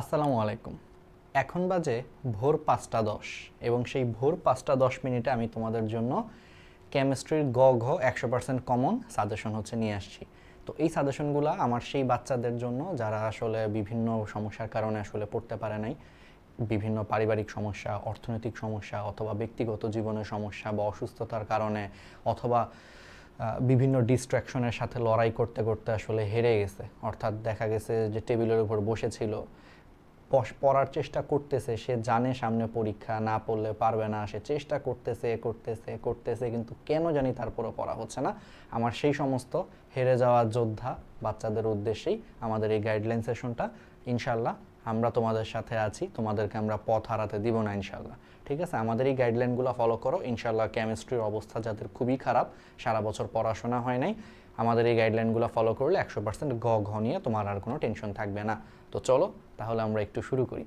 আসসালামু আলাইকুম। এখন বাজে ভোর পাঁচটা দশ এবং সেই ভোর পাঁচটা দশ মিনিটে আমি তোমাদের জন্য কেমিস্ট্রির গ ঘ একশো পার্সেন্ট কমন সাজেশন হচ্ছে নিয়ে আসছি। তো এই সাজেশনগুলো আমার সেই বাচ্চাদের জন্য যারা আসলে বিভিন্ন সমস্যার কারণে আসলে পড়তে পারে নাই, বিভিন্ন পারিবারিক সমস্যা, অর্থনৈতিক সমস্যা অথবা ব্যক্তিগত জীবনের সমস্যা বা অসুস্থতার কারণে অথবা বিভিন্ন ডিস্ট্র্যাকশনের সাথে লড়াই করতে করতে আসলে হেরে গেছে। অর্থাৎ দেখা গেছে যে টেবিলের উপর বসেছিল পড়ার চেষ্টা করতেছে, সে জানে সামনে পরীক্ষা, না পড়লে পারবে না, সে চেষ্টা করতেছে করতেছে করতেছে, কিন্তু কেন জানি তারপরও পড়া হচ্ছে না। আমার সেই সমস্ত হেরে যাওয়া যোদ্ধা বাচ্চাদের উদ্দেশ্যেই আমাদের এই গাইডলাইন সেশনটা ইনশাল্লাহ আমরা তোমাদের সাথে আছি, তোমাদেরকে আমরা পথ হারাতে দিব না ইনশাল্লাহ ঠিক আছে? আমাদের এই গাইডলাইনগুলো ফলো করো। ইনশাল্লাহ কেমিস্ট্রির অবস্থা যাদের খুবই খারাপ, সারা বছর পড়াশোনা হয় নাই, আমাদের এই গাইডলাইনগুলো ফলো করলে একশো পার্সেন্ট গ, ঘ নিয়ে তোমার আর কোনো টেনশন থাকবে না। তো চলো, তাহলে আমরা একটু শুরু করি।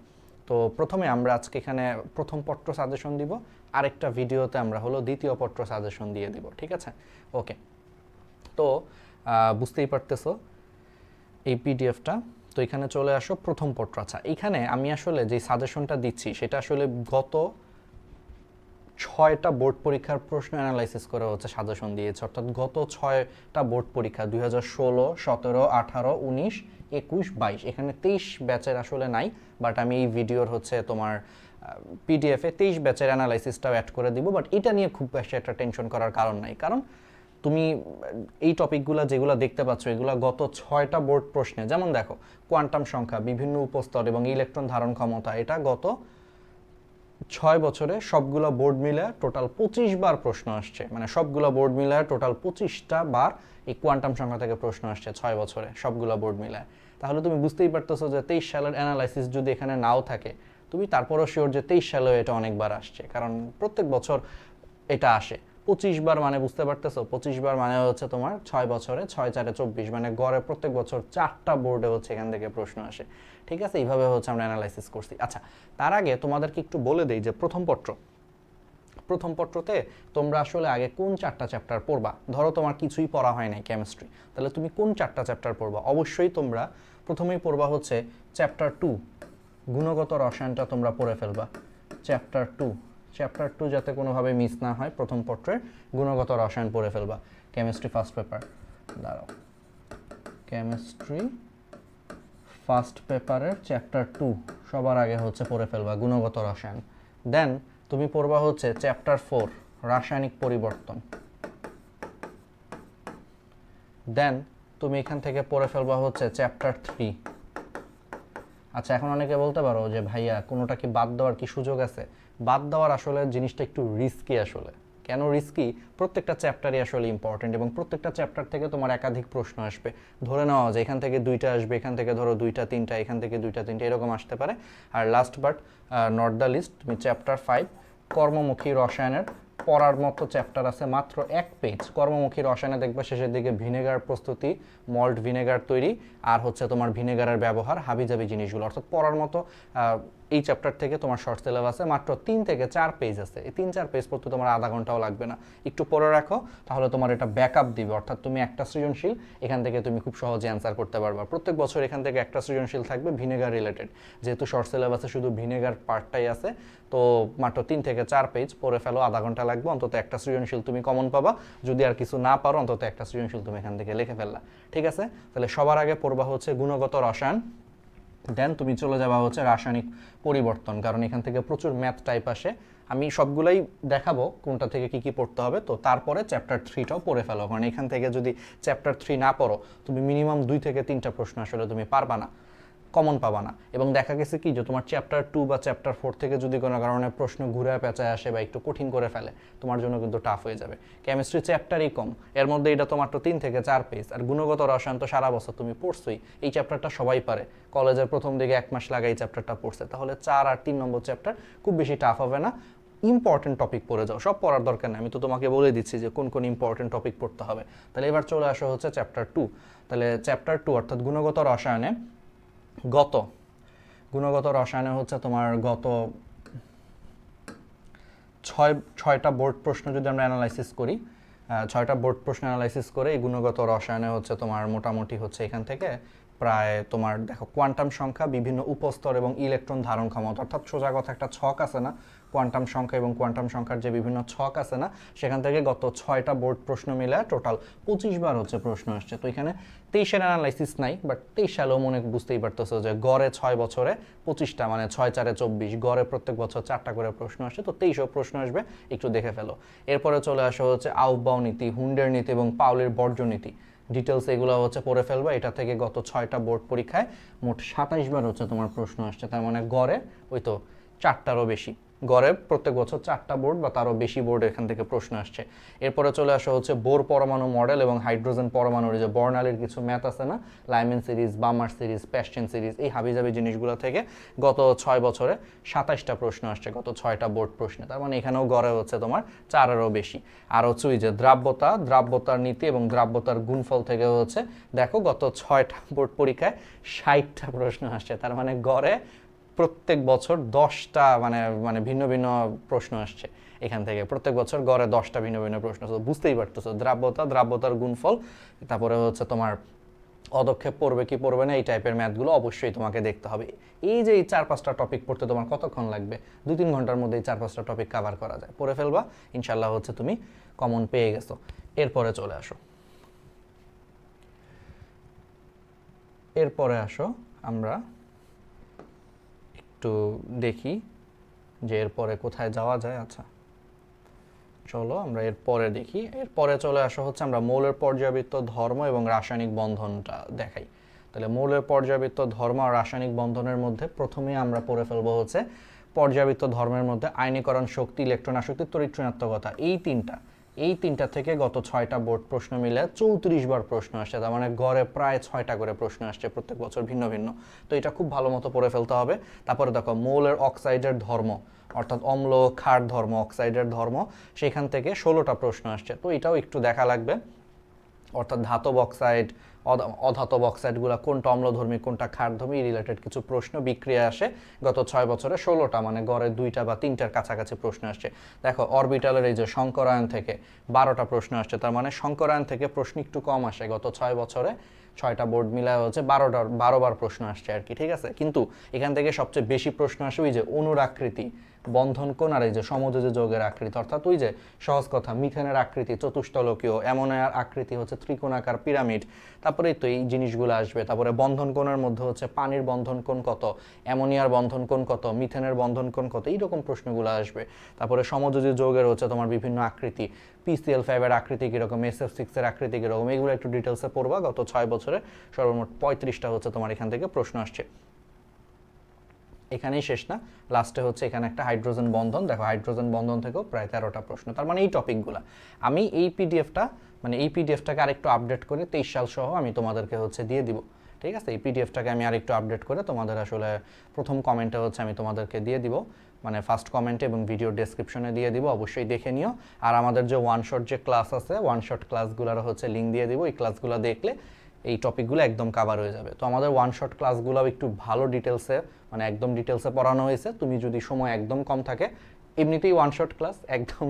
তো প্রথমে আমরা আজকে এখানে প্রথম পত্র সাজেশন দিব, আরেকটা ভিডিওতে আমরা হলো দ্বিতীয় পত্র সাজেশন দিয়ে দিব, ঠিক আছে? ওকে তো বুঝতেই পারতেছো এই পিডিএফটা তো এখানে চলে আসো প্রথম পত্র। আচ্ছা এখানে আমি আসলে যে সাজেশনটা দিচ্ছি, সেটা আসলে গত ছয়টা বোর্ড পরীক্ষার প্রশ্ন অ্যানালাইসিস করে হচ্ছে সাজেশন দিয়েছে। অর্থাৎ গত ছয়টা বোর্ড পরীক্ষা, দুই হাজার ষোলো, সতেরো, আঠারো, উনিশ, একুশ, বাইশ, এখানে তেইশ ব্যাচের আসলে নাই বাট আমি এই ভিডিওর হচ্ছে তোমার পিডিএফে তেইশ ব্যাচের অ্যানালাইসিসটাও অ্যাড করে দিব বাট এটা নিয়ে খুব বেশি একটা টেনশন করার কারণ নাই। কারণ তুমি, এই টপিকগুলো যেগুলো দেখতে পাচ্ছ, এগুলো গত ছয়টা বোর্ড প্রশ্নে, যেমন দেখো কোয়ান্টাম সংখ্যা, বিভিন্ন উপস্তর এবং ইলেকট্রন ধারণ ক্ষমতা, এটা গত ছয় বছরে সবগুলো বোর্ড মিলে টোটাল পঁচিশ বার প্রশ্ন আসছে। মানে সবগুলো বোর্ড মিলে টোটাল পঁচিশটা বার এই কোয়ান্টাম সংখ্যা থেকে প্রশ্ন আসছে ছয় বছরে সবগুলো বোর্ড মিলে। তাহলে তুমি বুঝতেই পারতেছো যে তেইশ সালের অ্যানালাইসিস যদি এখানে নাও থাকে, তুমি তারপরও শিওর যে তেইশ সালেও এটা অনেকবার আসছে, কারণ প্রত্যেক বছর এটা আসে। পঁচিশ বার মানে বুঝতে পারতেছো? পঁচিশ বার মানে হচ্ছে তোমার ছয় বছরে ছয় চারে চব্বিশ। মানে গড়ে প্রত্যেক বছর চারটা বোর্ডে হচ্ছে এখান থেকে প্রশ্ন আসে। ঠিক আছে? এইভাবে হচ্ছে আমরা অ্যানালাইসিস করছি। আচ্ছা তার আগে তোমাদেরকে একটু বলে দেই যে প্রথম পত্র। প্রথম পত্রতে তোমরা আসলে আগে কোন চারটা চ্যাপ্টার পড়বা? ধরো তোমার কিছুই পড়া হয় নাই কেমিস্ট্রি তাহলে তুমি কোন চারটা চ্যাপ্টার পড়বা? অবশ্যই তোমরা প্রথমেই পড়বা হচ্ছে চ্যাপ্টার টু গুণগত রসায়নটা তোমরা পড়ে ফেলবা। চ্যাপ্টার টু চ্যাপ্টার টু যাতে কোনোভাবে মিস না হয়, প্রথম পত্রের গুণগত রসায়ন পড়ে ফেলবা। কেমিস্ট্রি ফার্স্ট পেপার দাঁড়াও। কেমিস্ট্রি ফার্স্ট পেপারের চ্যাপ্টার টু সবার আগে হচ্ছে পড়ে ফেলবা গুণগত রসায়ন। দেন তুমি পড়বা হচ্ছে চ্যাপ্টার ফোর রাসায়নিক পরিবর্তন। দেন তুমি এখান থেকে পড়ে ফেলবা হচ্ছে চ্যাপ্টার থ্রি আচ্ছা এখন অনেকে বলতে পারো যে, ভাইয়া, কোনোটা কি বাদ দেওয়ার কি সুযোগ আছে? বাদ দেওয়ার আসলে জিনিসটা একটু রিস্কি আসলে। কেন রিস্কি প্রত্যেকটা চ্যাপ্টারই আসলে ইম্পর্টেন্ট এবং প্রত্যেকটা চ্যাপ্টার থেকে তোমার একাধিক প্রশ্ন আসবে। ধরে নেওয়া যায় এখান থেকে দুইটা আসবে, এখান থেকে ধরো দুইটা, তিনটা, এখান থেকে দুইটা, তিনটা, এরকম আসতে পারে। আর last but not the least তুমি চ্যাপ্টার ফাইভ কর্মমুখী রসায়নের পড়ার মতো চ্যাপ্টার আছে, মাত্র এক পেজ কর্মমুখী রসায়নে দেখবে শেষের দিকে ভিনেগার প্রস্তুতি মল্ট ভিনেগার তৈরি, আর হচ্ছে তোমার ভিনেগারের ব্যবহার, হাবিজাবি জিনিসগুলো। অর্থাৎ পড়ার মতো এই চ্যাপ্টার থেকে তোমার শর্ট সিলেবাসে মাত্র তিন থেকে চার পেজ আছে। এই তিন চার পেজ পড়তে তোমার আধা ঘন্টাও লাগবে না। একটু পড়ে রাখো, তাহলে তোমার এটা ব্যাকআপ দিবে। অর্থাৎ তুমি একটা সৃজনশীল, এখান থেকে তুমি খুব সহজে অ্যান্সার করতে পারবে। প্রত্যেক বছর এখান থেকে একটা সৃজনশীল থাকবে ভিনেগার রিলেটেড যেহেতু শর্ট সিলেবাসে শুধু ভিনেগার পার্টটাই আছে, তো মাত্র তিন থেকে চার পেজ পড়ে ফেলো, আধা ঘণ্টা লাগবে। অন্তত একটা সৃজনশীল তুমি কমন পাবা। যদি আর কিছু না পারো, অন্তত একটা সৃজনশীল তুমি এখান থেকে লিখে ফেললা। ঠিক আছে? তাহলে সবার আগে পড়বা হচ্ছে গুণগত রসায়ন। দেন তুমি চলে যাবা হচ্ছে রাসায়নিক পরিবর্তন, কারণ এখান থেকে প্রচুর ম্যাথ টাইপ আসে। আমি সবগুলাই দেখাবো কোনটা থেকে কি কি পড়তে হবে। তো তারপরে চ্যাপ্টার থ্রিটাও পড়ে ফেলো, কারণ এখান থেকে যদি চ্যাপ্টার থ্রি না পড়ো, তুমি মিনিমাম দুই থেকে তিনটা প্রশ্ন আসলে তুমি পারবা না। কমন পাবা না। এবং দেখা গেছে কি যে তোমার চ্যাপ্টার টু বা চ্যাপ্টার ফোর থেকে যদি কোনো কারণে প্রশ্ন ঘুরে পেঁচায় আসে বা একটু কঠিন করে ফেলে, তোমার জন্য কিন্তু টাফ হয়ে যাবে। কেমিস্ট্রি চ্যাপ্টারই কম। এর মধ্যে এটা তোমার তো তিন থেকে চার পেজ আর গুণগত রসায়ন তো সারা বছর তুমি পড়ছোই। এই চ্যাপ্টারটা সবাই পারে। কলেজের প্রথম দিকে এক মাস লাগাই এই চ্যাপ্টারটা পড়ছে। তাহলে চার আর তিন নম্বর চ্যাপ্টার খুব বেশি টাফ হবে না। ইম্পর্টেন্ট টপিক পড়ে যাও। সব পড়ার দরকার নেই। আমি তো তোমাকে বলে দিচ্ছি যে কোন কোন ইম্পর্টেন্ট টপিক পড়তে হবে। তাহলে এবার চলে আসা হচ্ছে চ্যাপ্টার টু তাহলে চ্যাপ্টার টু অর্থাৎ গুণগত রসায়নে গত, গুণগত রসায়নে হচ্ছে তোমার গত ছয়, ছয়টা বোর্ড প্রশ্ন যদি আমরা অ্যানালাইসিস করি ছয়টা বোর্ড প্রশ্ন অ্যানালাইসিস করে এই গুণগত রসায়নে হচ্ছে তোমার মোটামুটি হচ্ছে এখান থেকে প্রায় তোমার দেখো কোয়ান্টাম সংখ্যা, বিভিন্ন উপস্তর এবং ইলেকট্রন ধারণ ক্ষমতা, অর্থাৎ সোজা কথা একটা ছক আছে না কোয়ান্টাম সংখ্যা এবং কোয়ান্টাম সংখ্যার যে বিভিন্ন ছক আছে না, সেখান থেকে গত ছয়টা বোর্ড প্রশ্ন মিলে টোটাল পঁচিশ বার হচ্ছে প্রশ্ন আসছে। তো এখানে তেইশের অ্যানালাইসিস নাই বাট তেইশ সালেও মনে বুঝতেই পারতেছো যে গড়ে ছয় বছরে পঁচিশটা মানে ছয় চারে চব্বিশ, গড়ে প্রত্যেক বছর চারটা করে প্রশ্ন আসে তো তেইশও প্রশ্ন আসবে, একটু দেখে ফেলো। এরপরে চলে আসা হচ্ছে আউবাও নীতি, হুন্ডের নীতি এবং পাউলের বর্জ্য নীতি। ডিটেলস এগুলো হচ্ছে পড়ে ফেলবে, এটা থেকে গত ছয়টা বোর্ড পরীক্ষায় মোট সাতাইশ বার হচ্ছে তোমার প্রশ্ন আসছে, তার মানে গড়ে ওই তো চারটারও বেশি। গড়ে প্রত্যেক বছর চারটা বোর্ড বা তারও বেশি বোর্ড এখান থেকে প্রশ্ন আসছে। এরপরে চলে আসা হচ্ছে বোর পরমাণু মডেল এবং হাইড্রোজেন পরমাণুর যে বর্ণালীর কিছু ম্যাথ আছে না? Lyman series, Balmer series, Paschen series, এই হাবিজাবি জিনিসগুলো থেকে গত ছয় বছরে সাতাইশটা প্রশ্ন আসছে, গত ছয়টা বোর্ড প্রশ্নে। তার মানে এখানেও গড়ে হচ্ছে তোমার চারেরও বেশি। আর হচ্ছে ওই যে দ্রাব্যতা, দ্রাব্যতার নীতি এবং দ্রাব্যতার গুণফল থেকে হচ্ছে, দেখো গত ছয়টা বোর্ড পরীক্ষায় ষাটটা প্রশ্ন আসছে। তার মানে গড়ে প্রত্যেক বছর দশটা মানে মানে ভিন্ন ভিন্ন প্রশ্ন আসছে এখান থেকে। প্রত্যেক বছর গড়ে দশটা ভিন্ন ভিন্ন প্রশ্ন। বুঝতেই পারতেছো, দ্রাব্যতা, দ্রাব্যতার গুণফল, তারপরে হচ্ছে তোমার অদক্ষেপ পড়বে কি পড়বে না, এই টাইপের ম্যাথগুলো অবশ্যই তোমাকে দেখতে হবে। এই যে এই চার পাঁচটা টপিক পড়তে তোমার কতক্ষণ লাগবে? দু তিন ঘণ্টার মধ্যে এই চার পাঁচটা টপিক কভার করা যায়। পড়ে ফেলবা ইনশাল্লাহ হচ্ছে তুমি কমন পেয়ে গেছো। এরপরে চলে আসো। এরপরে আসো আমরা একটু দেখি যে এরপরে কোথায় যাওয়া যায়। আচ্ছা চলো আমরা এরপরে দেখি। এরপরে চলে আসা হচ্ছে আমরা মৌলের পর্যাবৃত্ত ধর্ম এবং রাসায়নিক বন্ধনটা দেখাই। তাহলে মৌলের পর্যাবৃত্ত ধর্ম আর রাসায়নিক বন্ধনের মধ্যে প্রথমে আমরা পড়ে ফেলব হচ্ছে পর্যাবৃত্ত ধর্মের মধ্যে আয়নীকরণ শক্তি, ইলেকট্রন আসক্তি তড়িৎ এই তিনটা এই তিনটা থেকে গত ছয়টা বোর্ড প্রশ্ন মিলে চৌত্রিশ বার প্রশ্ন আসছে। তার মানে গড়ে প্রায় ছয়টা করে প্রশ্ন আসছে প্রত্যেক বছর ভিন্ন ভিন্ন। তো এটা খুব ভালো মতো পড়ে ফেলতে হবে। তারপরে দেখো, মৌলের অক্সাইডের ধর্ম, অর্থাৎ অম্ল, ক্ষার ধর্ম, অক্সাইডের ধর্ম, সেখান থেকে ষোলোটা প্রশ্ন আসছে। তো এটাও একটু দেখা লাগবে। অর্থাৎ ধাতব অক্সাইড অধাতব অক্সাইডগুলো কোনটা অম্লধর্মী, কোনটা ক্ষারধর্মী রিলেটেড কিছু প্রশ্ন বিক্রিয়া আসে। গত ছয় বছরে ষোলোটা মানে গড়ে দুইটা বা তিনটার কাছাকাছি প্রশ্ন আসছে। দেখো অরবিটালের এই যে শঙ্করায়ন থেকে বারোটা প্রশ্ন আসছে, তার মানে শঙ্করায়ন থেকে প্রশ্ন একটু কম আসে। গত ছয় বছরে ছয়টা বোর্ড মিলায় হচ্ছে বারোটার বারোবার প্রশ্ন আসছে আর কি, ঠিক আছে? কিন্তু এখান থেকে সবচেয়ে বেশি প্রশ্ন আসে ওই যে অনুরাকৃতি। বন্ধন কোন আর এই যে সমযোজী যোগের আকৃতি, অর্থাৎ ওই যে সহজ কথা, মিথেনের আকৃতি চতুষ্টলকীয় অ্যামোনিয়ার আকৃতি হচ্ছে ত্রিকোণাকার পিরামিড। তারপরে তো এই জিনিসগুলো আসবে। তারপরে বন্ধন কোণের মধ্যে হচ্ছে পানির বন্ধন কোণ কত, অ্যামোনিয়ার বন্ধন কোণ কত, মিথেনের বন্ধন কোণ কত, এইরকম প্রশ্নগুলো আসবে। তারপরে সমযোজী যোগের হচ্ছে তোমার বিভিন্ন আকৃতি, পিসিএল ফাইভের আকৃতি কীরকম, এস এফ সিক্সের আকৃতি কীরকম, এগুলো একটু ডিটেলসে পড়বা, গত ছয় বছরে সর্বমোট পঁয়ত্রিশটা হচ্ছে তোমার এখান থেকে প্রশ্ন আসছে। এখানেই শেষ না। লাস্টে হচ্ছে এখানে একটা হাইড্রোজেন বন্ধন। দেখো হাইড্রোজেন বন্ধন থেকেও প্রায় তেরোটা প্রশ্ন। তার মানে এই টপিকগুলো আমি এই পিডিএফটা মানে এই পিডিএফটাকে আরেকটু আপডেট করে তেইশ সাল সহ আমি তোমাদেরকে হচ্ছে দিয়ে দিব। ঠিক আছে? এই পিডিএফটাকে আমি আরেকটু আপডেট করে তোমাদের আসলে প্রথম কমেন্টে হচ্ছে আমি তোমাদেরকে দিয়ে দিব। মানে ফার্স্ট কমেন্টে এবং ভিডিও ডেসক্রিপশনে দিয়ে দিব। অবশ্যই দেখে নিও। আর আমাদের যে ওয়ান শট যে ক্লাস আছে ওয়ান শট ক্লাসগুলোর হচ্ছে লিঙ্ক দিয়ে দিব। এই ক্লাসগুলো দেখলে এই টপিকগুলো একদম কাভার হয়ে যাবে। তো আমাদের ওয়ান শট ক্লাসগুলো একটু ভালো ডিটেলসে মানে একদম ডিটেলসে পড়ানো হয়েছে। তুমি যদি সময় একদম কম থাকে, এমনিতেই ওয়ান শট ক্লাস একদম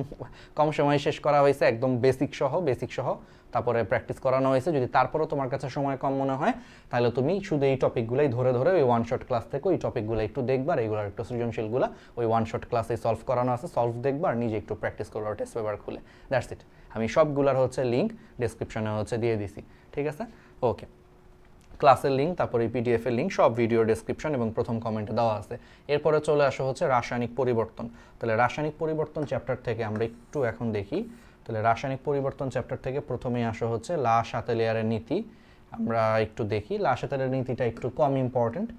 কম সময়ে শেষ করা হয়েছে, একদম বেসিক সহ বেসিক সহ। তারপরে প্র্যাকটিস করানো হয়েছে। যদি তারপরেও তোমার কাছে সময় কম মনে হয়, তাহলে তুমি শুধু এই টপিকগুলোই ধরে ধরে ওই ওয়ান শট ক্লাস থেকে ওই টপিকগুলো একটু দেখবার আর এইগুলো একটু সৃজনশীলগুলো ওই ওয়ান শট ক্লাসে সলভ করানো আছে সলভ দেখবার নিজে একটু প্র্যাকটিস করব টেস্ট পেপার খুলে। দ্যাটস ইট আমি সবগুলোর হচ্ছে লিঙ্ক ডিসক্রিপশনে হচ্ছে দিয়ে দিছি। ঠিক আছে? ওকে ক্লাসের লিঙ্ক তারপরে এই পিডিএফের লিঙ্ক সব ভিডিও ডেসক্রিপশন এবং প্রথম কমেন্টে দেওয়া আছে। এরপরে চলে আসা হচ্ছে রাসায়নিক পরিবর্তন। তাহলে রাসায়নিক পরিবর্তন চ্যাপ্টার থেকে আমরা একটু এখন দেখি। তাহলে রাসায়নিক পরিবর্তন চ্যাপ্টার থেকে প্রথমেই আসা হচ্ছে লাশ আতেলিয়ারের নীতি। আমরা একটু দেখি। লাশ আতেলিয়ারের নীতিটা একটু কম ইম্পর্টেন্ট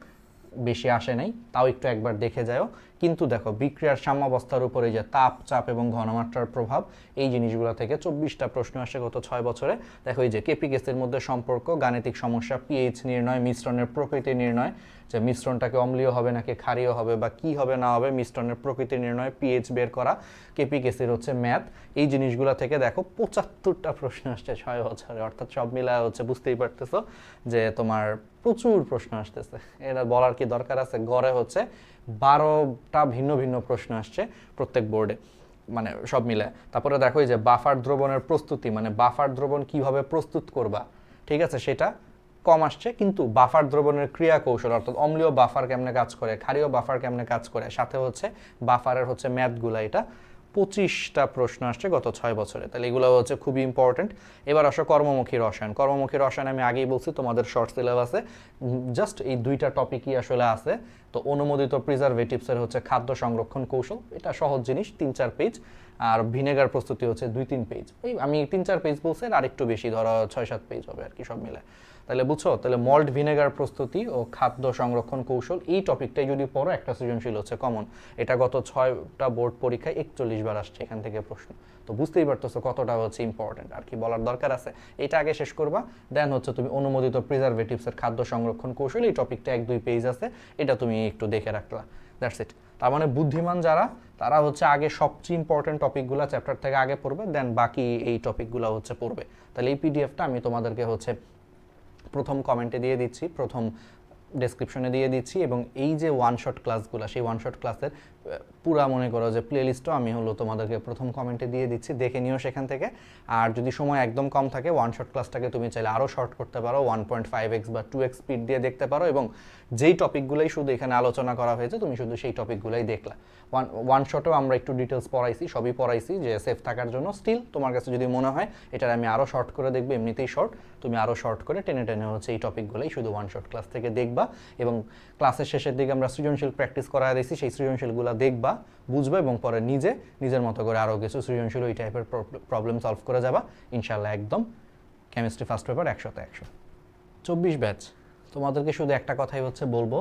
বেশি আসে নাই, তাও একটু একবার দেখে যাও। কিন্তু দেখো, বিক্রিয়ার সাম্যাবস্থার উপরে যে তাপ, চাপ এবং ঘনমাত্রার প্রভাব, এই জিনিসগুলো থেকে চব্বিশটা প্রশ্ন আসে গত ছয় বছরে। দেখো, এই যে কেপি গ্যাসের মধ্যে সম্পর্ক, গাণিতিক সমস্যা পিএইচ নির্ণয়, মিশ্রণের প্রকৃতি নির্ণয়, যে মিশ্রণটাকে অম্লীয় হবে নাকি ক্ষারীয় হবে বা কি হবে না হবে, মিশ্রণের প্রকৃতি নির্ণয় পিএইচ বের করা কেপি গ্যাসের হচ্ছে ম্যাথ। এই জিনিসগুলো থেকে দেখো, পঁচাত্তরটা প্রশ্ন আসছে ছয় বছরে, অর্থাৎ সব মিলায় হচ্ছে বুঝতেই পারতেছো যে তোমার প্রচুর প্রশ্ন আসতেছে। এটা বলার কি দরকার আছে? গড়ে হচ্ছে বারোটা ভিন্ন ভিন্ন প্রশ্ন আসছে প্রত্যেক বোর্ডে মানে সব মিলে। তারপরে দেখো যে বাফার দ্রবণের প্রস্তুতি মানে বাফার দ্রবণ কীভাবে প্রস্তুত করবা, ঠিক আছে? সেটা কম আসছে, কিন্তু বাফার দ্রবণের ক্রিয়া কৌশল অর্থাৎ অম্লীয় বাফার কেমনে কাজ করে, ক্ষারীয় বাফার কেমনে কাজ করে, সাথে হচ্ছে বাফারের হচ্ছে ম্যাথগুলা, এটা পঁচিশটা প্রশ্ন আসছে গত ছয় বছরে। তাহলে এগুলো হচ্ছে খুবই ইম্পর্টেন্ট এবার আসো কর্মমুখী রসায়ন। কর্মমুখী রসায়ন আমি আগেই বলছি, তোমাদের শর্ট সিলেবাসে জাস্ট এই দুইটা টপিকই আসলে আছে। তো অনুমোদিত প্রিজারভেটিভসের হচ্ছে খাদ্য সংরক্ষণ কৌশল। এটা সহজ জিনিস, তিন চার পেজ আর ভিনেগার প্রস্তুতি হচ্ছে দুই, তিন পেজ এই আমি তিন, চার পেজ বলছি, আর আরেকটু বেশি, ধরো ছয়, সাত পেজ হবে আর কি সব মিলে। তাহলে বুঝছ? তাহলে মল্ট ভিনেগার প্রস্তুতি ও খাদ্য সংরক্ষণ কৌশল, এই টপিকটাই যদি পড়ো, একটা সৃজনশীল হচ্ছে কমন এটা গত ছয়টা বোর্ড পরীক্ষায় একচল্লিশ বার আসছে এখান থেকে প্রশ্ন। তো বুঝতেই পারতেছো কতটা হচ্ছে ইম্পর্টেন্ট আর কি বলার দরকার আছে। এটা আগে শেষ করবা দেন হচ্ছে তুমি অনুমোদিত প্রিজারভেটিভসের খাদ্য সংরক্ষণ কৌশল, এই টপিকটা এক দুই পেজ আছে, এটা তুমি একটু দেখে রাখলা। দ্যাটস ইট তার মানে বুদ্ধিমান যারা, তারা হচ্ছে আগে সবচেয়ে ইম্পর্টেন্ট টপিকগুলো চ্যাপ্টার থেকে আগে পড়বে দেন বাকি এই টপিকগুলো হচ্ছে পড়বে। তাহলে এই পিডিএফটা আমি তোমাদেরকে হচ্ছে প্রথম কমেন্টে দিয়ে দিচ্ছি, প্রথম ডেসক্রিপশনে দিয়ে দিচ্ছি এবং এই যে ওয়ান শট ক্লাসগুলো সেই ওয়ান শট ক্লাসের পুরা মনে করো যে প্লে লিস্টও আমি হলো তোমাদেরকে প্রথম কমেন্টে দিয়ে দিচ্ছি, দেখে নিও সেখান থেকে। আর যদি সময় একদম কম থাকে ওয়ান শট ক্লাসটাকে তুমি চাইলে আরও শর্ট করতে পারো ওয়ান পয়েন্ট ফাইভ এক্স বা টু এক্স স্পিড দিয়ে দেখতে পারো এবং যেই টপিকগুলোই শুধু এখানে আলোচনা করা হয়েছে, তুমি শুধু সেই টপিকগুলোই দেখলা। ওয়ান ওয়ান শটেও আমরা একটু ডিটেলস পড়াইছি, সবই পড়াইছি যে সেফ থাকার জন্য। স্টিল তোমার কাছে যদি মনে হয়, এটার আমি আরও শর্ট করে দেখব, এমনিতেই শর্ট তুমি আরও শর্ট করে টেনে টেনে হচ্ছে এই টপিকগুলোই শুধু ওয়ান শর্ট ক্লাস থেকে দেখবা এবং ক্লাসের শেষের দিকে আমরা সৃজনশীল প্র্যাকটিস করা দিয়েছি, সেই সৃজনশীলগুলো দেখবা, বুঝবে এবং পরে নিজে, নিজের মতো করে আরও কিছু সৃজনশীল ওই টাইপের প্রবলেম সলভ করে যাবা। ইনশাল্লাহ একদম কেমিস্ট্রি ফার্স্ট পেপার একশোতে একশো। চব্বিশ ব্যাচ তোমাদেরকে শুধু একটা কথাই হচ্ছে বলব,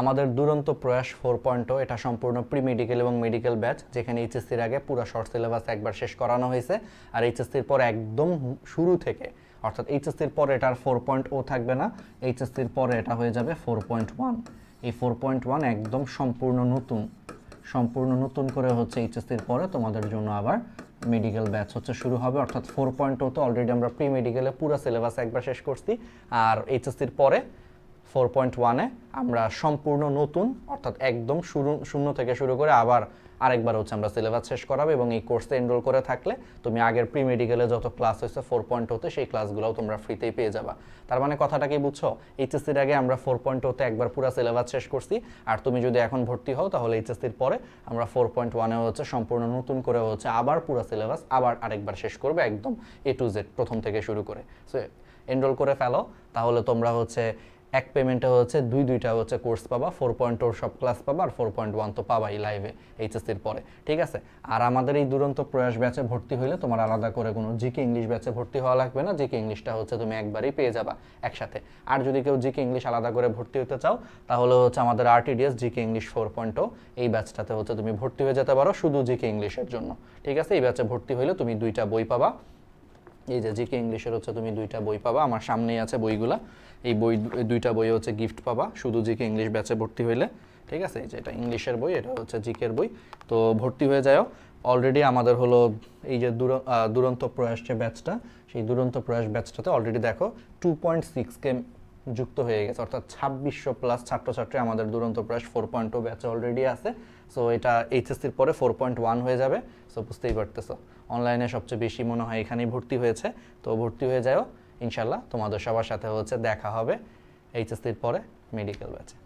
আমাদের দুরন্ত প্রয়াস ফোর পয়েন্ট এটা সম্পূর্ণ প্রি মেডিকেল এবং মেডিকেল ব্যাচ যেখানে এইচএসসির আগে পুরো শর্ট সিলেবাস একবার শেষ করানো হয়েছে, আর এইচএসসির পর একদম শুরু থেকে অর্থাৎ এইচএসসির পরে এটার ফোর পয়েন্ট ও থাকবে না, এইচএসসির পরে এটা হয়ে যাবে ফোর পয়েন্ট ওয়ান এই ফোর পয়েন্ট ওয়ান একদম সম্পূর্ণ নতুন সম্পূর্ণ নতুন করে হচ্ছে এইচএসসির পরে তোমাদের জন্য আবার মেডিকেল ব্যাচ হচ্ছে শুরু হবে। অর্থাৎ ফোর পয়েন্ট ও তো অলরেডি আমরা প্রি মেডিকেলে পুরো সিলেবাস একবার শেষ করছি, আর এইচএসসির পরে ফোর পয়েন্ট ওয়ানে আমরা সম্পূর্ণ নতুন, অর্থাৎ একদম শুরু, শূন্য থেকে শুরু করে আবার আরেকবার হচ্ছে আমরা সিলেবাস শেষ করাবো এবং এই কোর্সে এনরোল করে থাকলে তুমি আগের প্রি মেডিকেলে যত ক্লাস হয়েছে ফোর পয়েন্ট ওতে সেই ক্লাসগুলোও তোমরা ফ্রিতেই পেয়ে যাবা। তার মানে কথাটা কি বুঝছ? এইচএসসির আগে আমরা ফোর পয়েন্ট ওতে একবার পুরো সিলেবাস শেষ করছি। আর তুমি যদি এখন ভর্তি হও, তাহলে এইচএসসির পরে আমরা ফোর পয়েন্ট ওয়ানে হচ্ছে সম্পূর্ণ নতুন করে হচ্ছে আবার পুরো সিলেবাস আবার আরেকবার শেষ করবে একদম এ টু জেড প্রথম থেকে শুরু করে। সো এনরোল করে ফেলো। তাহলে তোমরা হচ্ছে এক পেমেন্টে হচ্ছে দুই, দুইটা হচ্ছে কোর্স পাবা ফোর পয়েন্ট ওর সব ক্লাস পাবা আর ফোর পয়েন্ট ওয়ান তো পাবাই লাইভে এইচএসসির পরে, ঠিক আছে? আর আমাদের এই দুরন্ত প্রয়াস ব্যাচে ভর্তি হলে তোমার আলাদা করে কোনো জিকে ইংলিশ ব্যাচে ভর্তি হওয়া লাগবে না জিকে ইংলিশটা হচ্ছে তুমি একবারই পেয়ে যাবা একসাথে। আর যদি কেউ জিকে ইংলিশ আলাদা করে ভর্তি হতে চাও, তাহলে হচ্ছে আমাদের RTDS GK English four point ও এই ব্যাচটাতে হচ্ছে তুমি ভর্তি হয়ে যেতে পারো শুধু জিকে ইংলিশের জন্য, ঠিক আছে? এই ব্যাচে ভর্তি হলে তুমি দুইটা বই পাবা। এই যে জিকে ইংলিশের হচ্ছে তুমি দুইটা বই পাবা, আমার সামনেই আছে বইগুলা। এই বই দুইটা বই হচ্ছে গিফট পাবা। শুধু জিকে ইংলিশ ব্যাচে ভর্তি হইলে, ঠিক আছে? এই যে এটা ইংলিশের বই, এটা হচ্ছে জিকের বই। তো ভর্তি হয়ে যাও অলরেডি আমাদের হলো এই যে দুরন্ত প্রয়াস যে ব্যাচটা, সেই দুরন্ত প্রয়াস ব্যাচটাতে অলরেডি দেখো টু পয়েন্ট সিক্স কে যুক্ত হয়ে গেছে। অর্থাৎ ছাব্বিশশো প্লাস ছাত্রছাত্রী আমাদের দুরন্ত প্রয়াস ফোর পয়েন্ট টু ব্যাচে অলরেডি আছে। সো এটা এইচএসসির পরে ফোর পয়েন্ট ওয়ান হয়ে যাবে। সো বুঝতেই পারতেছো। অনলাইনে সবচেয়ে বেশি মনে হয় এখানেই ভর্তি হয়েছে। তো ভর্তি হয়ে যাও ইনশাল্লাহ তোমাদের সবার সাথে হচ্ছে দেখা হবে এইচএসসির পরে মেডিকেল ব্যাচে